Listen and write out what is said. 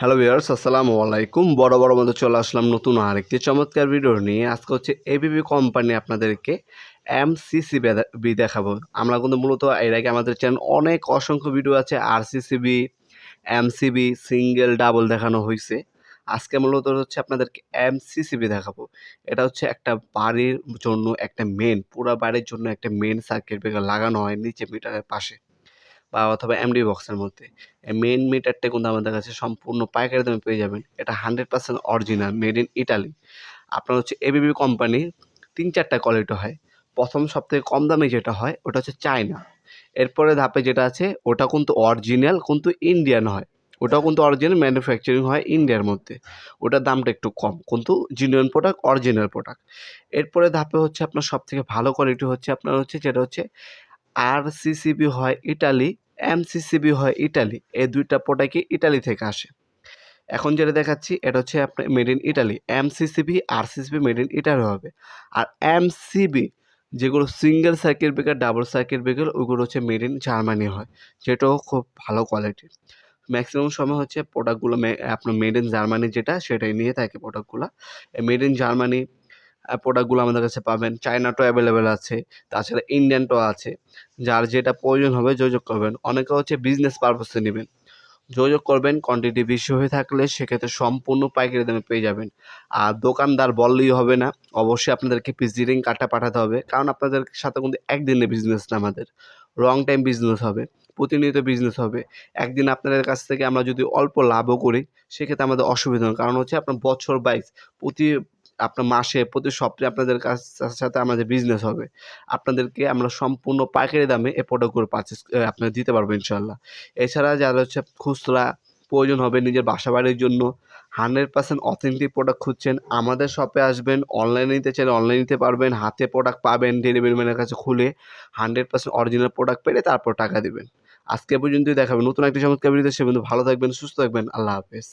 Hello viewers আসসালামু আলাইকুম। বড় বড় মধ্যে চলে আসলাম নতুন আরেকটি চমৎকার ভিডিও নিয়ে। আজকে হচ্ছে এবিবি কোম্পানি আপনাদেরকে এমসিসি বি দেখাবো। আমরা কিন্তু মূলত এর আগে আমাদের চ্যানেল অনেক অসংখ্য ভিডিও আছে। আর আরসিসিবি এমসিবি সিঙ্গেল ডাবল দেখানো হয়েছে আজকে মূলত হচ্ছে আপনাদেরকে এম এমসিসিবি দেখাবো। এটা হচ্ছে একটা বাড়ির জন্য একটা মেন পুরো বাড়ির জন্য একটা মেন সার্কিট ব্রেকার লাগানো হয় নিচে মিটারের পাশে। বা অথবা এমডি বক্সের মধ্যে। এই মেন মিটারটা কিন্তু আমাদের কাছে সম্পূর্ণ পাইকারি দামে পেয়ে যাবেন। এটা hundred percent original made in Italy আপনার হচ্ছে এবিবি কোম্পানি তিন চারটা কোয়ালিটি হয়। প্রথম সবথেকে কম দামে যেটা হয়, ওটা হচ্ছে চায়না এরপরে ধাপে যেটা আছে, ওটা কিন্তু অরিজিনাল কিন্তু ইন্ডিয়ান হয়। ওটাও কিন্তু অরিজিনাল ম্যানুফ্যাকচারিং হয় ইন্ডিয়ার মধ্যে। ওটার দামটা একটু কম, কিন্তু জিনিয়ন প্রোডাক্ট অরিজিনাল প্রোডাক্ট এরপরে ধাপে হচ্ছে আপনার সব থেকে ভালো কোয়ালিটি হচ্ছে আপনার হচ্ছে, যেটা হচ্ছে আর সিসিবি হয় ইটালি, এমসিসিবি হয় ইটালি। এই দুইটা প্রোডাক্টই ইটালি থেকে আসে। এখন যেটা দেখাচ্ছি, এটা হচ্ছে আপনার made in Italy MCCB RCCB made in Italy হবে। আর এমসিবি, যেগুলো single circuit breaker double circuit breaker ওইগুলো হচ্ছে মেড ইন জার্মানি হয়। যেটাও খুব ভালো কোয়ালিটির ম্যাক্সিমাম সময় হচ্ছে প্রোডাক্টগুলো আপনার মেড ইন জার্মানি যেটা, সেটাই নিয়ে থাকে প্রোডাক্টগুলো মেড ইন জার্মানি প্রোডাক্টগুলো আমাদের কাছে পাবেন। চায়নাটাও অ্যাভেলেবেল আছে, তাছাড়া ইন্ডিয়ানটাও আছে। যার যেটা প্রয়োজন হবে যোগাযোগ করবেন। অনেকে হচ্ছে বিজনেস পারপাসে নেবেন। যোগাযোগ করবেন কোয়ান্টিটি বেশি হয়ে থাকলে সেক্ষেত্রে সম্পূর্ণ পাইকারি দামে পেয়ে যাবেন। আর দোকানদার বললেই হবে না, অবশ্যই আপনাদেরকে ভিজিটিং কার্ডটা পাঠাতে হবে। কারণ আপনাদের সাথে কিন্তু একদিনের বিজনেস না আমাদের। লং টাইম বিজনেস হবে, প্রতিনিয়ত বিজনেস হবে। একদিন আপনাদের কাছ থেকে আমরা যদি অল্প লাভও করি, সেক্ষেত্রে আমাদের অসুবিধা কারণ হচ্ছে আপনার বছর বাইশ প্রতি আপনার মাসে, প্রতি সপ্তাহে আপনাদের কাছ, সাথে আমাদের বিজনেস হবে। আপনাদেরকে আমরা সম্পূর্ণ পাইকারি দামে এই প্রোডাক্টগুলো পারচেস আপনার দিতে পারব ইনশাল্লাহ এছাড়া যারা হচ্ছে খুচরা প্রয়োজন হবে নিজের বাসা বাড়ির জন্য হান্ড্রেড পার্সেন্ট অথেন্টিক প্রোডাক্ট খুঁজছেন, আমাদের শপে আসবেন অনলাইনে নিতে চাইলে অনলাইনে নিতে পারবেন, হাতে প্রোডাক্ট পাবেন ডেলিভারি ম্যানের কাছে খুলে হান্ড্রেড পার্সেন্ট অরিজিনাল প্রোডাক্ট পেলে তারপর টাকা দেবেন। আজকে পর্যন্তই দেখাবেন নতুন একটি চমৎকার ভিডিওতে সে কিন্তু ভালো থাকবেন, সুস্থ থাকবেন, আল্লাহ হাফেজ।